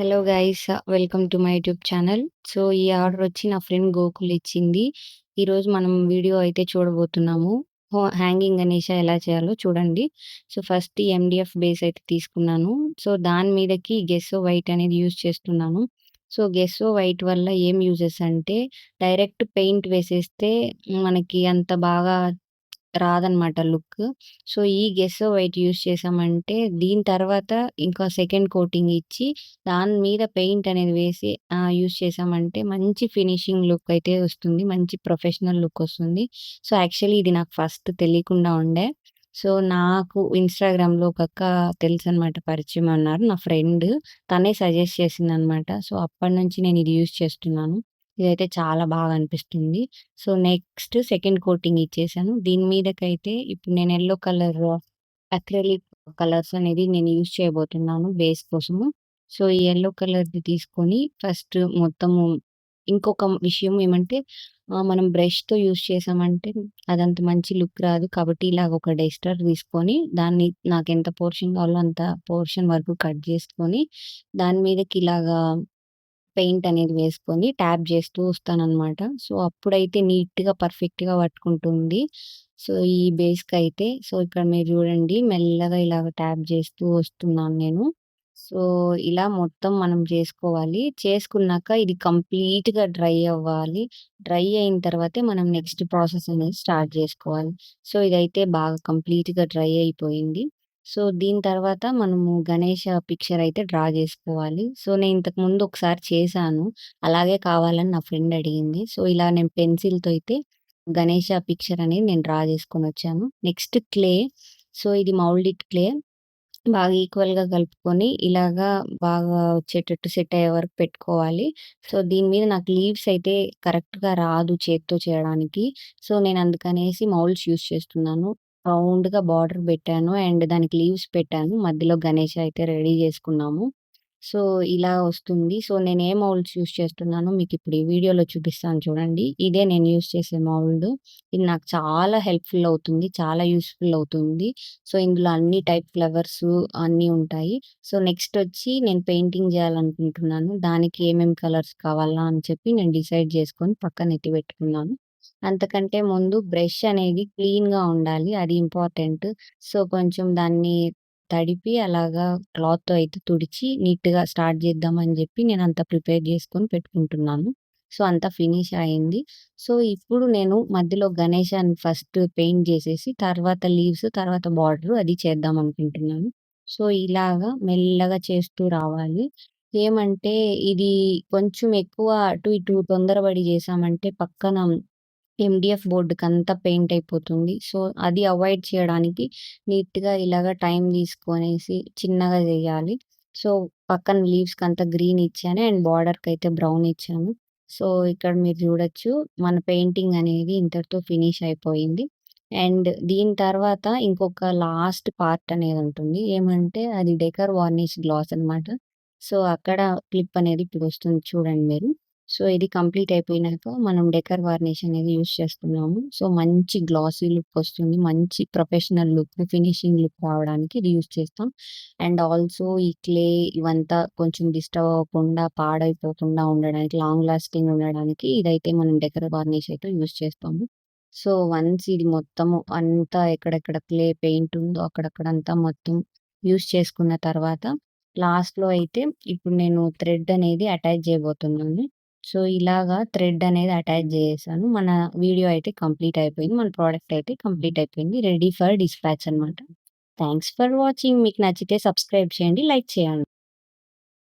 Hello guys welcome to my YouTube channel. So ఈ order వచ్చి నా ఫ్రెండ్ గోకుల్ ఇచ్చింది. ఈరోజు మనం వీడియో అయితే చూడబోతున్నాము. హ్యాంగింగ్ అనేసి ఎలా చేయాలో చూడండి. సో ఫస్ట్ ఎండిఎఫ్ బేస్ అయితే తీసుకున్నాను. సో దాని మీదకి గెస్సో వైట్ అనేది యూజ్ చేస్తున్నాను. సో గెస్సో వైట్ వల్ల ఏం యూజెస్ అంటే డైరెక్ట్ పెయింట్ వేసేస్తే మనకి అంత బాగా రాదనమాట లుక్. సో, ఈ గెస్సో వైట్ యూజ్ చేసామంటే, దీని తర్వాత ఇంకా సెకండ్ కోటింగ్ ఇచ్చి, దాని మీద పెయింట్ అనేది వేసి యూజ్ చేసామంటే, మంచి ఫినిషింగ్ లుక్ అయితే వస్తుంది. మంచి ప్రొఫెషనల్ లుక్ వస్తుంది. సో, యాక్చువల్లీ ఇది నాకు ఫస్ట్ తెలియకుండా ఉండే. సో, నాకు ఇన్‌స్టాగ్రామ్‌లో ఒక అక్క తెలుసనమాట. పరిచయం అన్నారు. నా ఫ్రెండ్. తనే సజెస్ట్ చేసిందనమాట. సో, అప్పటి నుంచి నేను ఇది యూజ్ చేస్తున్నాను. ఇదైతే చాలా బాగా అనిపిస్తుంది. సో, నెక్స్ట్ సెకండ్ కోటింగ్ ఇచ్చేసాను. దీని మీదకైతే ఇప్పుడు నేను ఎల్లో కలర్ అక్రిలిక్ కలర్స్ అనేది నేను యూజ్ చేయబోతున్నాను బేస్ కోసము. సో, ఈ ఎల్లో కలర్‌ది తీసుకొని ఫస్ట్ మొత్తము ఇంకొక విషయం ఏమంటే మనం బ్రష్‌తో యూజ్ చేసామంటే అదంత మంచి లుక్ రాదు. కాబట్టి ఇలాగ ఒక డెస్టర్ తీసుకొని దాన్ని నాకు ఎంత పోర్షన్ కావాలో అంత పోర్షన్ వరకు కట్ చేసుకొని దాని మీదకి ఇలాగా పెయింట్ అనేది వేసుకొని ట్యాప్ చేస్తూ వస్తానన్నమాట సో, అప్పుడైతే నీట్‌గా, పర్ఫెక్ట్‌గా పట్టుకుంటుంది. సో, ఈ బేస్‌కైతే సో, ఇక్కడ మీరు చూడండి మెల్లగా ఇలా ట్యాప్ చేస్తూ వస్తున్నాను నేను. సో, ఇలా మొత్తం మనం చేసుకోవాలి. చేసుకున్నాక ఇది కంప్లీట్‌గా డ్రై అవ్వాలి. డ్రై అయిన తర్వాతే మనం నెక్స్ట్ ప్రాసెస్ అనేది స్టార్ట్ చేసుకోవాలి. సో, ఇదైతే బాగా కంప్లీట్‌గా డ్రై అయిపోయింది. సో, దీని తర్వాత మనము గణేష పిక్చర్ అయితే డ్రా చేసుకోవాలి. సో, నేను ఇంతకుముందు ఒకసారి చేశాను. అలాగే కావాలని నా ఫ్రెండ్ అడిగింది. సో, ఇలా నేను పెన్సిల్‌తో అయితే గణేష పిక్చర్ అనేది నేను డ్రా వచ్చాను నెక్స్ట్ క్లే. సో, ఇది మౌల్డిడ్ క్లే. బాగా ఈక్వల్‌గా కలుపుకొని ఇలాగా బాగా వచ్చేటట్టు సెట్ అయ్యే వరకు పెట్టుకోవాలి. సో, దీని మీద నాకు లీవ్స్ అయితే కరెక్ట్‌గా రాదు చేత్తో చేయడానికి. సో, నేను అందుకనేసి మౌల్డ్స్ యూజ్ చేస్తున్నాను. రౌండ్‌గా బార్డర్ పెట్టాను. అండ్ దానికి లీవ్స్ పెట్టాను. మధ్యలో గణేష్ అయితే రెడీ చేసుకున్నాము. సో, ఇలా వస్తుంది. సో, నేను ఏ మౌల్డ్స్ యూజ్ చేస్తున్నానో మీకు ఇప్పుడు ఈ వీడియోలో చూపిస్తాను చూడండి. ఇదే నేను యూజ్ చేసే మౌల్డ్. ఇది నాకు చాలా హెల్ప్‌ఫుల్ అవుతుంది. చాలా యూస్‌ఫుల్ అవుతుంది. సో, ఇందులో అన్ని టైప్ ఫ్లవర్స్ అన్నీ ఉంటాయి. సో, నెక్స్ట్ వచ్చి నేను పెయింటింగ్ చేయాలనుకుంటున్నాను. దానికి ఏమేమి కలర్స్ కావాలా అని చెప్పి నేను డిసైడ్ చేసుకొని పక్కన ఎట్టి పెట్టుకున్నాను. అంతకంటే ముందు బ్రష్ అనేది క్లీన్‌గా ఉండాలి. అది ఇంపార్టెంట్. సో, కొంచెం దాన్ని తడిపి అలాగా క్లాత్‌తో అయితే తుడిచి నీట్‌గా స్టార్ట్ చేద్దామని చెప్పి నేను అంత ప్రిపేర్ చేసుకొని పెట్టుకుంటున్నాను. సో, అంతా ఫినిష్ అయింది. సో, ఇప్పుడు నేను మధ్యలో గణేశాన్ని ఫస్ట్ పెయింట్ చేసేసి తర్వాత లీవ్స్, తర్వాత బార్డర్ అది చేద్దాం అనుకుంటున్నాను. సో, ఇలాగా మెల్లగా చేస్తూ రావాలి. ఏమంటే ఇది కొంచెం ఎక్కువ అటు ఇటు తొందరబడి చేసామంటే పక్కన ఎండిఎఫ్ బోర్డుకి అంతా పెయింట్ అయిపోతుంది. సో, అది అవాయిడ్ చేయడానికి నీట్‌గా ఇలాగ టైం తీసుకొనేసి చిన్నగా చేయాలి. సో, పక్కన లీవ్స్‌కంతా గ్రీన్ ఇచ్చాను. అండ్ బార్డర్‌కైతే బ్రౌన్ ఇచ్చాను. సో, ఇక్కడ మీరు చూడొచ్చు మన పెయింటింగ్ అనేది ఇంతటితో ఫినిష్ అయిపోయింది. అండ్ దీని తర్వాత ఇంకొక లాస్ట్ పార్ట్ అనేది ఉంటుంది. ఏమంటే అది డెకర్ వార్నిష్ గ్లాస్ అనమాట. సో, అక్కడ క్లిప్ అనేది ఇప్పుడు వస్తుంది చూడండి మీరు. సో, ఇది కంప్లీట్ అయిపోయినాక మనం డెకర్ వార్నిష్ అనేది యూస్ చేస్తున్నాము. సో, మంచి గ్లాసీ లుక్ వస్తుంది. మంచి ప్రొఫెషనల్ లుక్, ఫినిషింగ్ లుక్ రావడానికి ఇది యూస్ చేస్తాం. అండ్ ఆల్సో ఈ క్లే ఇవంతా కొంచెం డిస్టర్బ్ అవ్వకుండా, పాడైపోకుండా ఉండడానికి, లాంగ్ లాస్టింగ్ ఉండడానికి ఇదైతే మనం డెకర్ వార్నిష్ అయితే యూజ్ చేస్తాము. సో, వన్స్ ఇది మొత్తము అంతా ఎక్కడెక్కడ క్లే పెయింట్ ఉందో అక్కడక్కడంతా మొత్తం యూస్ చేసుకున్న తర్వాత లాస్ట్‌లో అయితే ఇప్పుడు నేను థ్రెడ్ అనేది అటాచ్ చేయబోతున్నాను. సో, ఇలాగా థ్రెడ్ అనేది అటాచ్ చేసేసాను. మన వీడియో అయితే కంప్లీట్ అయిపోయింది. మన ప్రోడక్ట్ అయితే కంప్లీట్ అయిపోయింది. రెడీ ఫర్ డిస్పాచ్ అనమాట. Thanks for watching. మీకు నచ్చితే సబ్స్క్రైబ్ చేయండి. లైక్ చేయండి.